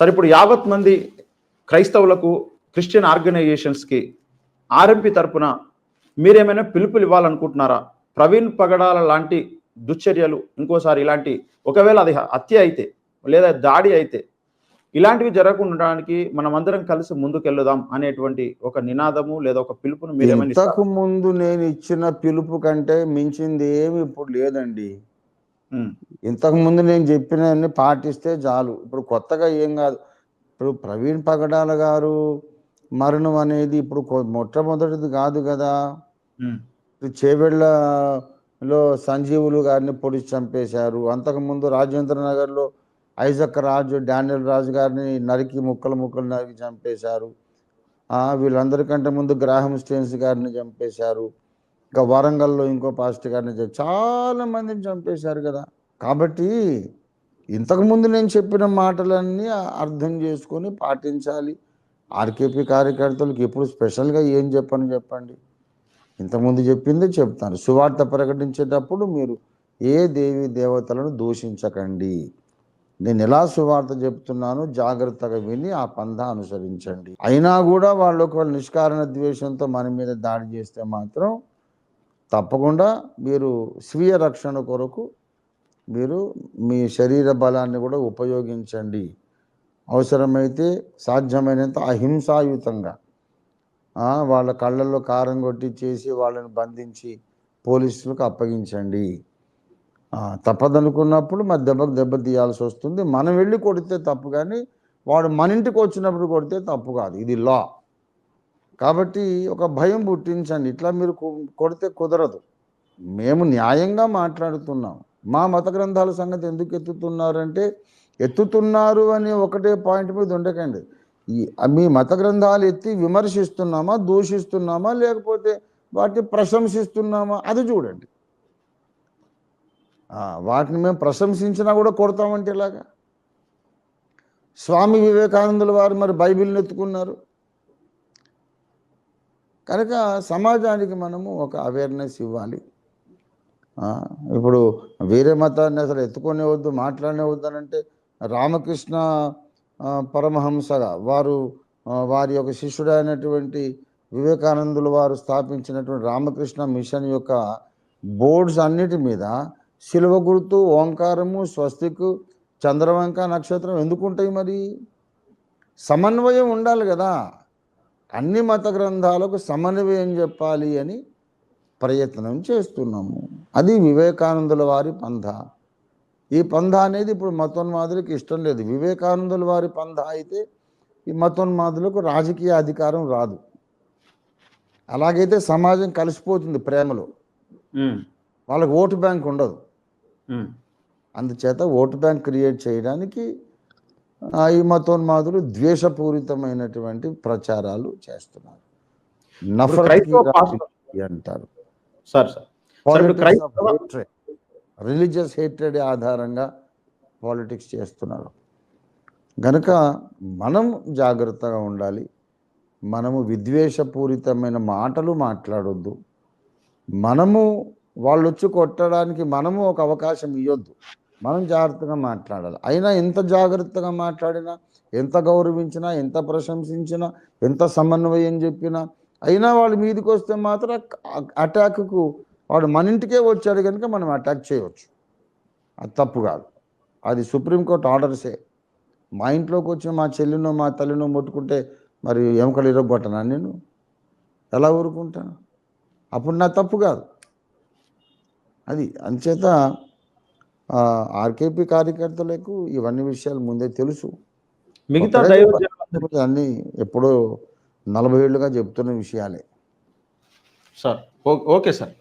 సరే ఇప్పుడు యావత్ మంది క్రైస్తవులకు క్రిస్టియన్ ఆర్గనైజేషన్స్కి ఆర్ఎంపి తరపున మీరేమైనా పిలుపులు ఇవ్వాలనుకుంటున్నారా? ప్రవీణ్ పగడాల లాంటి దుశ్చర్యలు ఇంకోసారి ఇలాంటి ఒకవేళ అది హత్య అయితే లేదా దాడి అయితే ఇలాంటివి జరగకుండా ఉండడానికి మనం అందరం కలిసి ముందుకెళ్దాం అనేటువంటి ఒక నినాదము లేదా ఒక పిలుపును మీరేమైనా ఇంతకు ముందు నేను ఇచ్చిన పిలుపు కంటే మించింది ఏమి ఇప్పుడు లేదండి. ఇంతకు ముందు నేను చెప్పినవన్నీ పాటిస్తే చాలు. ఇప్పుడు కొత్తగా ఏం కాదు. ఇప్పుడు ప్రవీణ్ పగడాల గారు మరణం అనేది ఇప్పుడు మొట్టమొదటిది కాదు కదా. చేవెళ్ళలో సంజీవులు గారిని పొడిచి చంపేశారు. అంతకుముందు రాజేంద్ర నగర్లో ఐజక్ రాజు డానియల్ రాజు గారిని నరికి ముక్కలు ముక్కలు నరికి చంపేశారు. ఆ, వీళ్ళందరికంటే ముందు గ్రాహం స్టేన్స్ గారిని చంపేశారు. ఇంకా వరంగల్లో ఇంకో పాస్టర్ గారిని చాలా మందిని చంపేశారు కదా. కాబట్టి ఇంతకుముందు నేను చెప్పిన మాటలన్నీ అర్థం చేసుకొని పాటించాలి. ఆర్కేపీ కార్యకర్తలకు ఇప్పుడు స్పెషల్గా ఏం చెప్పని చెప్పండి. ఇంతకుముందు చెప్పిందే చెప్తాను. సువార్త ప్రకటించేటప్పుడు మీరు ఏ దేవి దేవతలను దూషించకండి. నేను ఎలా సువార్త చెప్తున్నానో జాగ్రత్తగా విని ఆ పంధ అనుసరించండి. అయినా కూడా వాళ్ళు ఒకవేళ నిష్కారణ ద్వేషంతో మన మీద దాడి చేస్తే మాత్రం తప్పకుండా మీరు స్వీయ రక్షణ కొరకు మీరు మీ శరీర బలాన్ని కూడా ఉపయోగించండి. అవసరమైతే సాధ్యమైనంత అహింసాయుతంగా వాళ్ళ కళ్ళల్లో కారం కొట్టి చేసి వాళ్ళని బంధించి పోలీసులకు అప్పగించండి. తప్పదనుకున్నప్పుడు మరి దెబ్బకు దెబ్బ తీయాల్సి వస్తుంది. మనం వెళ్ళి కొడితే తప్పు కానీ వాడు మన ఇంటికి వచ్చినప్పుడు కొడితే తప్పు కాదు. ఇది లా. కాబట్టి ఒక భయం పుట్టించండి. ఇట్లా మీరు కొడితే కుదరదు. మేము న్యాయంగా మాట్లాడుతున్నాం. మా మత గ్రంథాల సంగతి ఎందుకు ఎత్తుతున్నారంటే ఎత్తుతున్నారు అని ఒకటే పాయింట్ మీద ఉండకండి. ఈ మీ మత గ్రంథాలు ఎత్తి విమర్శిస్తున్నామా దూషిస్తున్నామా లేకపోతే వాటిని ప్రశంసిస్తున్నామా అది చూడండి. వాటిని మేము ప్రశంసించినా కూడా కొడతామంటే ఇలాగా స్వామి వివేకానందుల వారు మరి బైబిల్ని ఎత్తుకున్నారు. కనుక సమాజానికి మనము ఒక అవేర్నెస్ ఇవ్వాలి. ఇప్పుడు వేరే మతాన్ని అసలు ఎత్తుకొనే వద్దు మాట్లాడనే వద్దు అని అంటే రామకృష్ణ పరమహంసగా వారు వారి యొక్క శిష్యుడైనటువంటి వివేకానందులు వారు స్థాపించినటువంటి రామకృష్ణ మిషన్ యొక్క బోర్డ్స్ అన్నిటి మీద శిలువ గుర్తు ఓంకారము స్వస్తికు చంద్రవంక నక్షత్రం ఎందుకు ఉంటాయి మరి? సమన్వయం ఉండాలి కదా. అన్ని మత గ్రంథాలకు సమన్వయం చెప్పాలి అని ప్రయత్నం చేస్తున్నాము. అది వివేకానందుల వారి పంథ ఈ పంథ అనేది ఇప్పుడు మతోన్మాదులకు ఇష్టం లేదు. వివేకానందుల వారి పంథ అయితే ఈ మతోన్మాదులకు రాజకీయ అధికారం రాదు. అలాగైతే సమాజం కలిసిపోతుంది ప్రేమలో. వాళ్ళకి ఓటు బ్యాంక్ ఉండదు. అందుచేత ఓటు బ్యాంక్ క్రియేట్ చేయడానికి ఈ మతోన్మాదులు ద్వేషపూరితమైనటువంటి ప్రచారాలు చేస్తున్నారు. అంటారు. రిలీజియస్ హేట్రెడ్ ఆధారంగా పాలిటిక్స్ చేస్తున్నారు. గనుక మనం జాగ్రత్తగా ఉండాలి. మనము విద్వేషపూరితమైన మాటలు మాట్లాడొద్దు. మనము వాళ్ళు వచ్చి కొట్టడానికి మనము ఒక అవకాశం ఇవ్వద్దు మనం జాగ్రత్తగా మాట్లాడాలి. అయినా ఎంత జాగ్రత్తగా మాట్లాడినా ఎంత గౌరవించినా ఎంత ప్రశంసించినా ఎంత సమన్వయం చెప్పినా అయినా వాళ్ళు మీదికి వస్తే మాత్రం అటాక్కు వాడు మన ఇంటికే వచ్చాడు కనుక మనం అటాక్ చేయవచ్చు. అది తప్పు కాదు. అది సుప్రీంకోర్టు ఆర్డర్సే. మా ఇంట్లోకి వచ్చి మా చెల్లినో మా తల్లినో ముట్టుకుంటే మరి ఎముకలు ఇరగొట్టనా నేను ఎలా ఊరుకుంటాను? అప్పుడు నా తప్పు కాదు. అది అంచేత ఆర్కేపీ కార్యకర్తలకు ఇవన్నీ విషయాలు ముందే తెలుసు. మిగతా అన్నీ ఎప్పుడో నలభై ఏళ్ళుగా చెప్తున్న విషయాలే. Sir okay sir.